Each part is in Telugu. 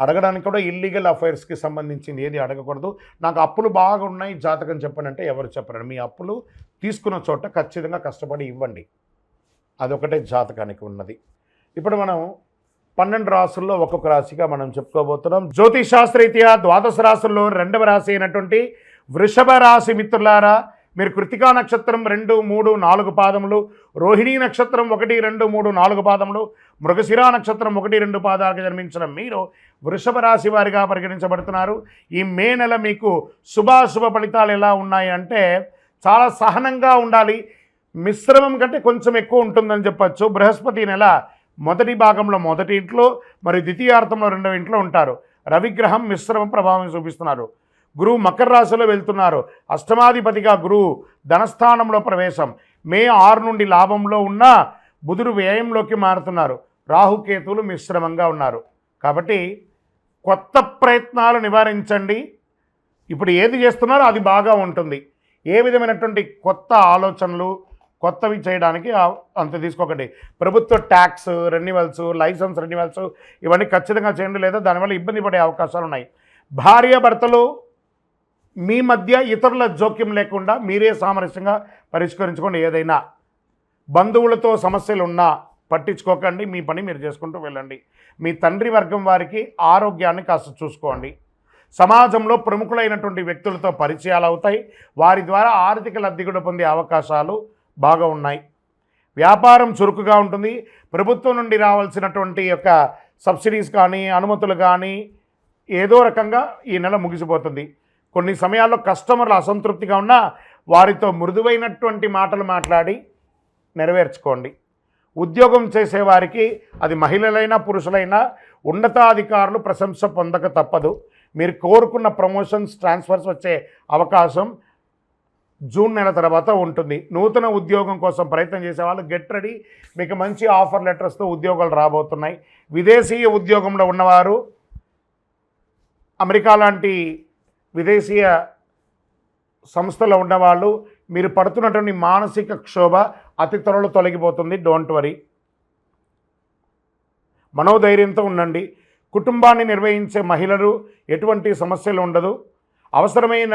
అడగడానికి కూడా ఇల్లీగల్ అఫైర్స్కి సంబంధించింది ఏది అడగకూడదు. నాకు అప్పులు బాగా ఉన్నాయి జాతకం చెప్పండి అంటే ఎవరు చెప్పరండి మీ అప్పులు తీసుకున్న చోట ఖచ్చితంగా కష్టపడి ఇవ్వండి. అదొకటే జాతకానికి ఉన్నది. ఇప్పుడు మనం పన్నెండు రాసుల్లో ఒక్కొక్క రాశిగా మనం చెప్పుకోబోతున్నాం. జ్యోతిష్ శాస్త్రరీత్యా ద్వాదశ రాశుల్లో రెండవ రాశి అయినటువంటి వృషభ రాశి మిత్రులారా మీరు కృతికా నక్షత్రం రెండు మూడు నాలుగు పాదములు రోహిణీ నక్షత్రం ఒకటి రెండు మూడు నాలుగు పాదములు మృగశిరా నక్షత్రం ఒకటి రెండు పాదాలకు జన్మించిన మీరు వృషభ రాశి వారిగా పరిగణించబడుతున్నారు. ఈ మే నెల మీకు శుభాశుభ ఫలితాలు ఎలా ఉన్నాయి అంటే చాలా సహనంగా ఉండాలి. మిశ్రమం కంటే కొంచెం ఎక్కువ ఉంటుందని చెప్పచ్చు. బృహస్పతి నెల మొదటి భాగంలో మొదటి ఇంట్లో మరియు ద్వితీయార్థంలో రెండవ ఇంట్లో ఉంటారు. రవిగ్రహం మిశ్రమ ప్రభావం చూపిస్తున్నారు. గురువు మకర రాశిలో వెళ్తున్నారు. అష్టమాధిపతిగా గురువు ధనస్థానంలో ప్రవేశం. మే ఆరు నుండి లాభంలో ఉన్న బుధుడు వ్యయంలోకి మారుతున్నారు. రాహుకేతువులు మిశ్రమంగా ఉన్నారు. కాబట్టి కొత్త ప్రయత్నాలు నివారించండి. ఇప్పుడు ఏది చేస్తున్నారో అది బాగా ఉంటుంది. ఏ విధమైనటువంటి కొత్త ఆలోచనలు కొత్తవి చేయడానికి అంత తీసుకోకండి. ప్రభుత్వ ట్యాక్స్ రెన్యువల్స్ లైసెన్స్ రెన్యువల్స్ ఇవన్నీ ఖచ్చితంగా చేయండి లేదా దానివల్ల ఇబ్బంది పడే అవకాశాలు ఉన్నాయి. భార్యాభర్తలు మీ మధ్య ఇతరుల జోక్యం లేకుండా మీరే సామరస్యంగా పరిష్కరించుకోండి ఏదైనా బంధువులతో సమస్యలు ఉన్నా పట్టించుకోకండి. మీ పని మీరు చేసుకుంటూ వెళ్ళండి. మీ తండ్రి వర్గం వారికి ఆరోగ్యాన్ని కాస్త చూసుకోండి. సమాజంలో ప్రముఖులైనటువంటి వ్యక్తులతో పరిచయాలు అవుతాయి. వారి ద్వారా ఆర్థిక లబ్ధి కూడా పొందే అవకాశాలు బాగా ఉన్నాయి. వ్యాపారం చురుకుగా ఉంటుంది. ప్రభుత్వం నుండి రావాల్సినటువంటి యొక్క సబ్సిడీస్ కానీ అనుమతులు కానీ ఏదో రకంగా ఈ నెల ముగిసిపోతుంది. కొన్ని సమయాల్లో కస్టమర్లు అసంతృప్తిగా ఉన్నా వారితో మృదువైనటువంటి మాటలు మాట్లాడి నెరవేర్చుకోండి. ఉద్యోగం చేసేవారికి అది మహిళలైనా పురుషులైనా ఉన్నతాధికారులు ప్రశంస పొందక తప్పదు. మీరు కోరుకున్న ప్రమోషన్స్ ట్రాన్స్ఫర్స్ వచ్చే అవకాశం జూన్ నెల తర్వాత ఉంటుంది. నూతన ఉద్యోగం కోసం ప్రయత్నం చేసే వాళ్ళు గెట్ రెడీ. మీకు మంచి ఆఫర్ లెటర్స్తో ఉద్యోగాలు రాబోతున్నాయి. విదేశీయ ఉద్యోగంలో ఉన్నవారు అమెరికా లాంటి విదేశీయ సంస్థలో ఉన్నవాళ్ళు మీరు పడుతున్నటువంటి మానసిక క్షోభ అతి త్వరలో తొలగిపోతుంది. డోంట్ వరీ మనోధైర్యంతో ఉండండి. కుటుంబాన్ని నిర్వహించే మహిళలు ఎటువంటి సమస్యలు ఉండదు. అవసరమైన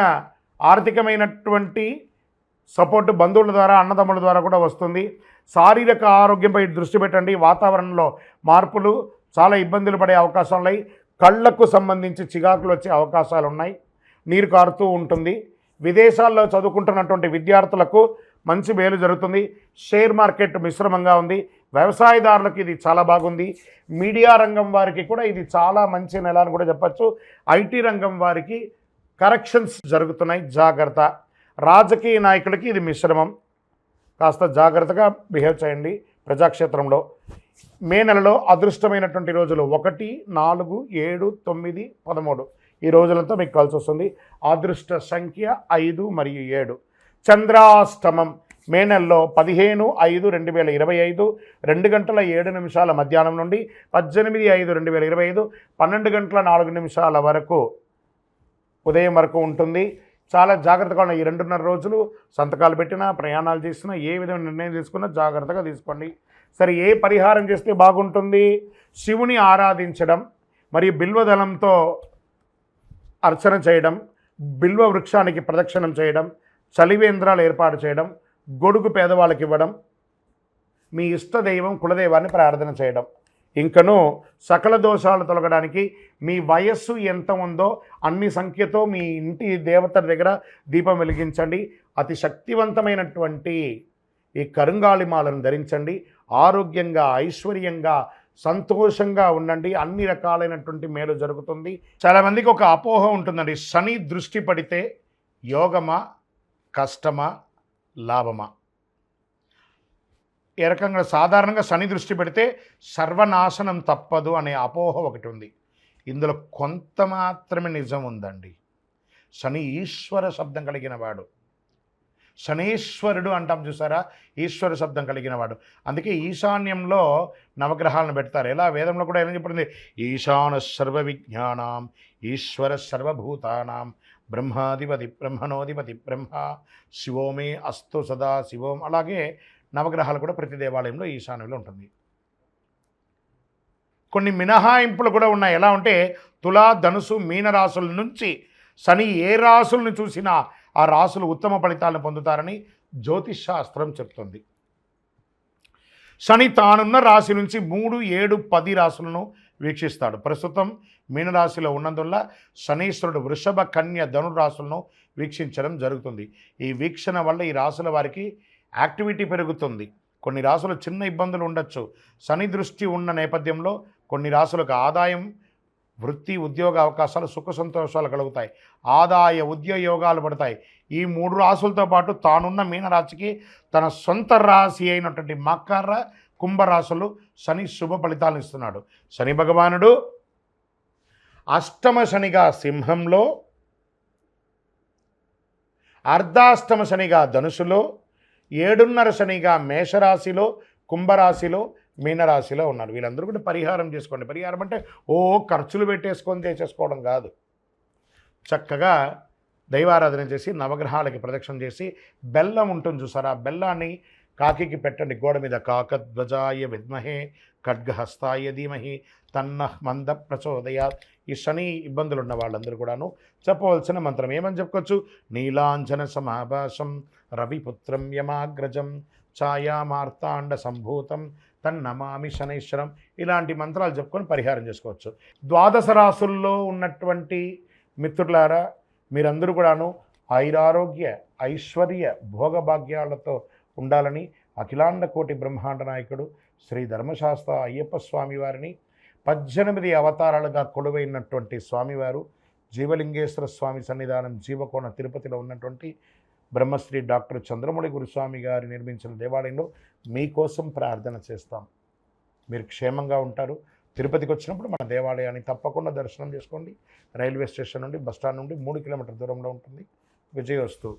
ఆర్థికమైనటువంటి సపోర్ట్ బంధువుల ద్వారా అన్నదమ్ముల ద్వారా కూడా వస్తుంది. శారీరక ఆరోగ్యంపై దృష్టి పెట్టండి. వాతావరణంలో మార్పులు చాలా ఇబ్బందులు పడే అవకాశాలు ఉన్నాయి. కళ్ళకు సంబంధించి చికాకులు వచ్చే అవకాశాలు ఉన్నాయి. నీరు కారుతూ ఉంటుంది. విదేశాల్లో చదువుకుంటున్నటువంటి విద్యార్థులకు మంచి మేలు జరుగుతుంది. షేర్ మార్కెట్ మిశ్రమంగా ఉంది. వ్యవసాయదారులకు ఇది చాలా బాగుంది. మీడియా రంగం వారికి కూడా ఇది చాలా మంచి నెల అని కూడా చెప్పచ్చు. ఐటీ రంగం వారికి కరెక్షన్స్ జరుగుతున్నాయి. జాగ్రత్త. రాజకీయ నాయకులకి ఇది మిశ్రమం. కాస్త జాగ్రత్తగా బిహేవ్ చేయండి ప్రజాక్షేత్రంలో. మే నెలలో అదృష్టమైనటువంటి రోజులు ఒకటి నాలుగు ఏడు తొమ్మిది పదమూడు. ఈ రోజులంతా మీకు కలిసి వస్తుంది. అదృష్ట సంఖ్య ఐదు మరియు ఏడు. చంద్రాష్టమం మే నెలలో పదిహేను ఐదు రెండు వేల ఇరవై ఐదు రెండు గంటల ఏడు నిమిషాల మధ్యాహ్నం నుండి పద్దెనిమిది ఐదు రెండు వేల ఇరవై ఐదు పన్నెండు గంటల నాలుగు నిమిషాల వరకు ఉదయం వరకు ఉంటుంది. చాలా జాగ్రత్తగా ఉన్న ఈ రెండున్నర రోజులు సంతకాలు పెట్టినా ప్రయాణాలు చేసినా ఏ విధమైన నిర్ణయం తీసుకున్నా జాగ్రత్తగా తీసుకోండి. సరే ఏ పరిహారం చేస్తే బాగుంటుంది? శివుని ఆరాధించడం మరియు బిల్వదళంతో అర్చన చేయడం బిల్వ వృక్షానికి ప్రదక్షిణం చేయడం చలివేంద్రాలు ఏర్పాటు చేయడం గొడుగు పేదవాళ్ళకి ఇవ్వడం మీ ఇష్ట దైవం కులదైవాన్ని ప్రార్థన చేయడం. ఇంకను సకల దోషాలు తొలగడానికి మీ వయస్సు ఎంత ఉందో అన్ని సంఖ్యతో మీ ఇంటి దేవత దగ్గర దీపం వెలిగించండి. అతి శక్తివంతమైనటువంటి ఈ కరుంగాళిమాలను ధరించండి. ఆరోగ్యంగా ఐశ్వర్యంగా సంతోషంగా ఉండండి. అన్ని రకాలైనటువంటి మేలు జరుగుతుంది. చాలామందికి ఒక అపోహ ఉంటుందండి. శని దృష్టి పడితే యోగమా కష్టమా లాభమా? ఏ రకంగా సాధారణంగా శని దృష్టి పెడితే సర్వనాశనం తప్పదు అనే అపోహ ఒకటి ఉంది. ఇందులో కొంత మాత్రమే నిజం ఉందండి. శని ఈశ్వర శబ్దం కలిగిన వాడు. శనీశ్వరుడు అంటాం చూసారా? ఈశ్వర శబ్దం కలిగిన వాడు అందుకే ఈశాన్యంలో నవగ్రహాలను పెడతారు. ఎలా? వేదంలో కూడా ఏమని చెప్పింది? ఈశాన సర్వ విజ్ఞానం ఈశ్వర సర్వభూతానాం బ్రహ్మాధిపతి బ్రహ్మణోధిపతి బ్రహ్మ శివోమే అస్తు సదా శివోం అలాగే నవగ్రహాలు కూడా ప్రతి దేవాలయంలో ఈశాన్యంలో ఉంటుంది. కొన్ని మినహాయింపులు కూడా ఉన్నాయి. ఎలా ఉంటే తులా ధనుసు మీన రాశుల నుంచి శని ఏ రాశుల్ని చూసినా ఆ రాసులు ఉత్తమ ఫలితాలను పొందుతారని జ్యోతిష్ శాస్త్రం చెప్తుంది. శని తానున్న రాశి నుంచి మూడు ఏడు పది రాసులను వీక్షిస్తాడు. ప్రస్తుతం మీనరాశిలో ఉన్నందువల్ల శనీశ్వరుడు వృషభ కన్య ధనురాశులను వీక్షించడం జరుగుతుంది. ఈ వీక్షణ వల్ల ఈ రాసుల వారికి యాక్టివిటీ పెరుగుతుంది. కొన్ని రాసులు చిన్న ఇబ్బందులు ఉండొచ్చు. శని దృష్టి ఉన్న నేపథ్యంలో కొన్ని రాసులకు ఆదాయం వృత్తి ఉద్యోగ అవకాశాలు సుఖ సంతోషాలు కలుగుతాయి. ఆదాయ ఉద్యోగాలు పడతాయి. ఈ మూడు రాసులతో పాటు తానున్న మీనరాశికి తన సొంత రాశి అయినటువంటి మకర కుంభరాశులు శని శుభ ఫలితాలను ఇస్తున్నాడు. శని భగవానుడు అష్టమ శనిగా సింహంలో అర్ధాష్టమ శనిగా ధనుసులో ఏడున్నర శనిగా మేషరాశిలో కుంభరాశిలో మీనరాశిలో ఉన్నారు. వీళ్ళందరూ కూడా పరిహారం చేసుకోండి. పరిహారం అంటే ఓ ఖర్చులు పెట్టేసుకొని చేసేసుకోవడం కాదు. చక్కగా దైవారాధన చేసి నవగ్రహాలకి ప్రదక్షిణ చేసి బెల్లం ఉంటుంది చూసారా? బెల్లాన్ని కాకికి పెట్టండి. గోడ మీద కాకధ్వజాయ విద్మహే ఖడ్గహస్తాయ ధీమహి తన్న మంద ప్రచోదయ ఈ శని ఇబ్బందులు ఉన్న వాళ్ళందరూ కూడాను చెప్పవలసిన మంత్రం ఏమని చెప్పుకోవచ్చు? నీలాంజన సమాభాషం రవిపుత్రం యమాగ్రజం ఛాయామార్తాండ సంభూతం తన్నమామి శనైశ్వరం ఇలాంటి మంత్రాలు చెప్పుకొని పరిహారం చేసుకోవచ్చు. ద్వాదశ రాసుల్లో ఉన్నటువంటి మిత్రులారా మీరందరూ కూడాను ఐరారోగ్య ఐశ్వర్య భోగభాగ్యాలతో ఉండాలని అఖిలాండ కోటి బ్రహ్మాండ నాయకుడు శ్రీ ధర్మశాస్త్ర అయ్యప్ప స్వామి వారిని పద్దెనిమిది అవతారాలుగా కొలువైనటువంటి స్వామివారు జీవలింగేశ్వర స్వామి సన్నిధానం జీవకోణ తిరుపతిలో ఉన్నటువంటి బ్రహ్మశ్రీ డాక్టర్ చంద్రమౌళి గురుస్వామి గారు నిర్మించిన దేవాలయంలో మీకోసం ప్రార్థన చేస్తాం. మీరు క్షేమంగా ఉంటారు. తిరుపతికి వచ్చినప్పుడు మన దేవాలయాన్ని తప్పకుండా దర్శనం చేసుకోండి. రైల్వే స్టేషన్ నుండి బస్టాండ్ నుండి మూడు కిలోమీటర్ దూరంలో ఉంటుంది. విజయవస్తు